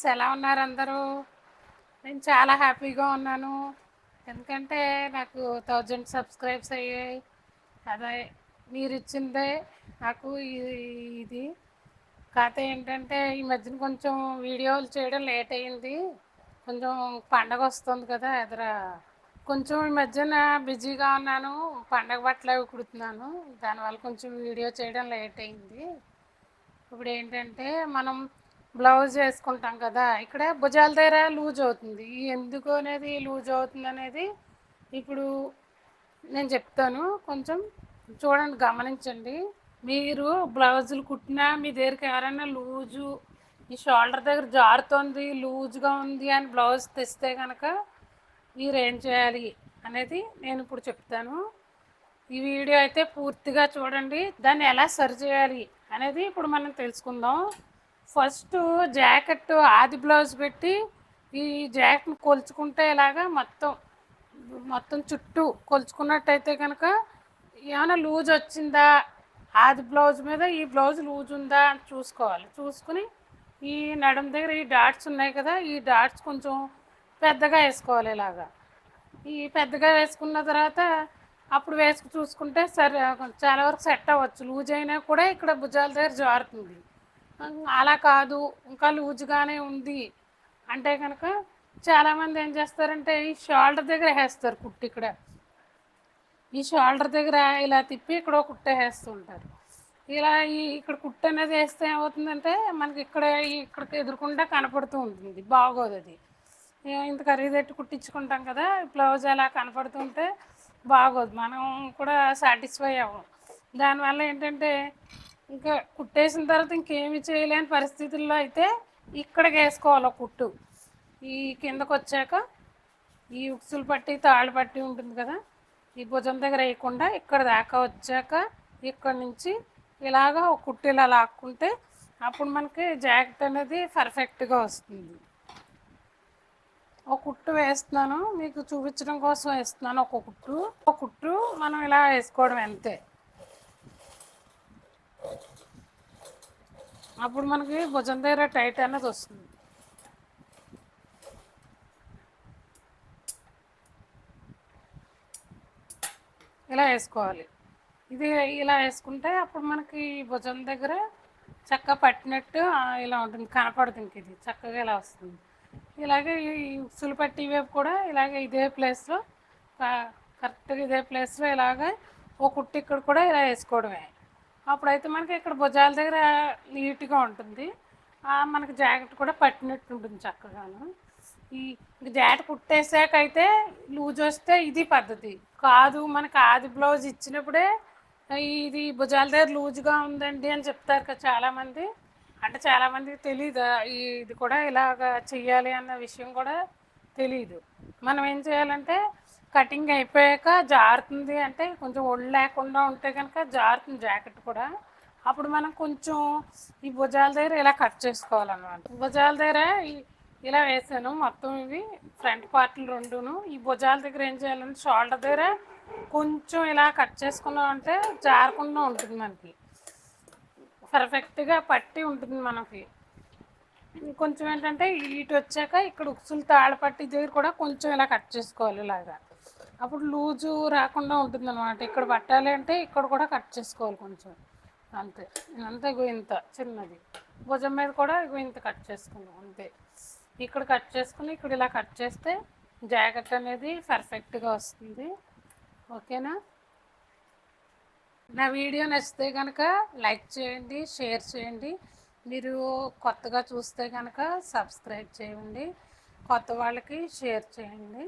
Friends ఎలా ఉన్నారు అందరూ? నేను చాలా హ్యాపీగా ఉన్నాను. ఎందుకంటే నాకు థౌజండ్ సబ్స్క్రైబ్స్ అయ్యాయి. అదే మీరు ఇచ్చిందే నాకు ఇది. కాకపోతే ఏంటంటే ఈ మధ్యన కొంచెం వీడియోలు చేయడం లేట్ అయింది కొంచెం పండగ వస్తుంది కదా ఎదుర. కొంచెం ఈ మధ్యన బిజీగా ఉన్నాను. పండగ బట్టలు అవి కుడుతున్నాను. దానివల్ల కొంచెం వీడియో చేయడం లేట్ అయింది ఇప్పుడు ఏంటంటే మనం బ్లౌజ్ వేసుకుంటాం కదా ఇక్కడ భుజాల దగ్గర లూజ్ అవుతుంది. ఎందుకు అనేది లూజ్ అవుతుంది అనేది ఇప్పుడు నేను చెప్తాను. కొంచెం చూడండి గమనించండి. మీరు బ్లౌజులు కుట్టినా మీ దగ్గరికి ఎవరైనా లూజు ఈ షోల్డర్ దగ్గర జారుతోంది లూజ్గా ఉంది అని బ్లౌజ్ తెస్తే కనుక మీరు ఏం చేయాలి అనేది నేను ఇప్పుడు చెప్తాను. ఈ వీడియో అయితే పూర్తిగా చూడండి. దాన్ని ఎలా సరి చేయాలి అనేది ఇప్పుడు మనం తెలుసుకుందాం. ఫస్ట్ జాకెట్ ఆది బ్లౌజ్ పెట్టి ఈ జాకెట్ని కొలుచుకుంటే ఇలాగా మొత్తం మొత్తం చుట్టూ కొలుచుకున్నట్టయితే కనుక ఏమైనా లూజ్ వచ్చిందా ఆది బ్లౌజ్ మీద ఈ బ్లౌజ్ లూజ్ ఉందా అని చూసుకోవాలి. చూసుకుని ఈ నడుం దగ్గర ఈ డాట్స్ ఉన్నాయి కదా ఈ డాట్స్ కొంచెం పెద్దగా వేసుకోవాలి ఇలాగా. ఈ పెద్దగా వేసుకున్న తర్వాత అప్పుడు వేసుకు చూసుకుంటే సరే చాలా వరకు సెట్ అవ్వచ్చు. లూజ్ అయినా కూడా ఇక్కడ భుజాల దగ్గర జారుతుంది. అలా కాదు ఇంకా లూజ్గానే ఉంది. అంటే కనుక చాలామంది ఏం చేస్తారంటే ఈ షోల్డర్ దగ్గర వేస్తారు కుట్టు ఇక్కడ. ఈ షోల్డర్ దగ్గర ఇలా తిప్పి ఇక్కడ ఒక కుట్ట వేస్తుంటారు. ఇలా ఈ ఇక్కడ కుట్ట అనేది వేస్తే ఏమవుతుందంటే మనకి ఇక్కడ ఇక్కడికి ఎదురుకుండా కనపడుతూ ఉంటుంది. బాగోదు అది. ఏ ఇంత ఖరీదెట్టు కుట్టించుకుంటాం కదా బ్లౌజ్ అలా కనపడుతుంటే బాగోదు. మనం కూడా సాటిస్ఫై అవ్వం. దానివల్ల ఏంటంటే ఇంకా కుట్టేసిన తర్వాత ఇంకేమి చేయలేని పరిస్థితుల్లో అయితే ఇక్కడికి వేసుకోవాలి ఒక కుట్టు. ఈ కిందకు వచ్చాక ఈ ఉక్సులు పట్టి తాళ్ళు పట్టి ఉంటుంది కదా ఈ భుజం దగ్గర వేయకుండా ఇక్కడ దాకా వచ్చాక ఇక్కడ నుంచి ఇలాగా ఒక కుట్టు ఇలా లాక్కుంటే అప్పుడు మనకి జాకెట్ అనేది పర్ఫెక్ట్గా వస్తుంది. ఒక కుట్టు వేస్తున్నాను మీకు చూపించడం కోసం వేస్తున్నాను ఒక కుట్టు. ఒక కుట్టు మనం ఇలా వేసుకోవడం అంతే. అప్పుడు మనకి భుజం దగ్గర టైట్ అనేది వస్తుంది. ఇలా వేసుకోవాలి. ఇది ఇలా వేసుకుంటే అప్పుడు మనకి భుజం దగ్గర చక్కగా పట్టినట్టు ఇలా ఉంటుంది. కనపడుతుంది ఇంక ఇది. చక్కగా ఇలా వస్తుంది. ఇలాగే ఈ ఉక్సులు పట్టి వైపు కూడా ఇలాగే ఇదే ప్లేస్లో కరెక్ట్గా ఇదే ప్లేస్లో ఇలాగే ఓ కుట్టి ఇక్కడ కూడా ఇలా వేసుకోవడమే. అప్పుడైతే మనకి ఇక్కడ భుజాల దగ్గర నీట్గా ఉంటుంది. ఆ, మనకి జాకెట్ కూడా పట్టినట్టు ఉంటుంది చక్కగాను. ఈ జాకెట్ కుట్టేసాక అయితే లూజ్ వస్తే ఇది పద్ధతి. కాదు మనకి ఆది బ్లౌజ్ ఇచ్చినప్పుడే ఇది భుజాల దగ్గర లూజ్గా ఉందండి అని చెప్తారు కదా చాలామంది. అంటే చాలామందికి తెలియదు ఇది కూడా ఇలాగ చెయ్యాలి అన్న విషయం కూడా తెలియదు మనం ఏం చేయాలంటే కటింగ్ అయిపోయాక జారుతుంది అంటే కొంచెం ఒళ్ళు లేకుండా ఉంటే కనుక జారుతుంది జాకెట్ కూడా. అప్పుడు మనం కొంచెం ఈ భుజాల దగ్గర ఇలా కట్ చేసుకోవాలన్నమాట. భుజాల దగ్గర ఇలా వేసాను. మొత్తం ఇవి ఫ్రంట్ పార్ట్లు రెండును. ఈ భుజాల దగ్గర ఏం చేయాలంటే షోల్డర్ దగ్గర కొంచెం ఇలా కట్ చేసుకున్నాం అంటే జారకుండా ఉంటుంది మనకి. పర్ఫెక్ట్గా పట్టి ఉంటుంది మనకి. కొంచెం ఏంటంటే ఇటు వచ్చాక ఇక్కడ ఉక్సులు తాళపట్టి దగ్గర కూడా కొంచెం ఇలా కట్ చేసుకోవాలి ఇలాగా. అప్పుడు లూజు రాకుండా ఉంటుంది అనమాట ఇక్కడ పట్టాలి అంటే ఇక్కడ కూడా కట్ చేసుకోవాలి కొంచెం. అంతే. అంతే ఇగో ఇంత చిన్నది. భుజం మీద కూడా ఇగో ఇంత కట్ చేసుకున్నాం అంతే. ఇక్కడ కట్ చేసుకుని ఇక్కడ ఇలా కట్ చేస్తే జాకెట్ అనేది పర్ఫెక్ట్గా వస్తుంది. ఓకేనా? నా వీడియో నచ్చితే కనుక లైక్ చేయండి షేర్ చేయండి. మీరు కొత్తగా చూస్తే కనుక సబ్స్క్రైబ్ చేయండి. కొత్త వాళ్ళకి షేర్ చేయండి.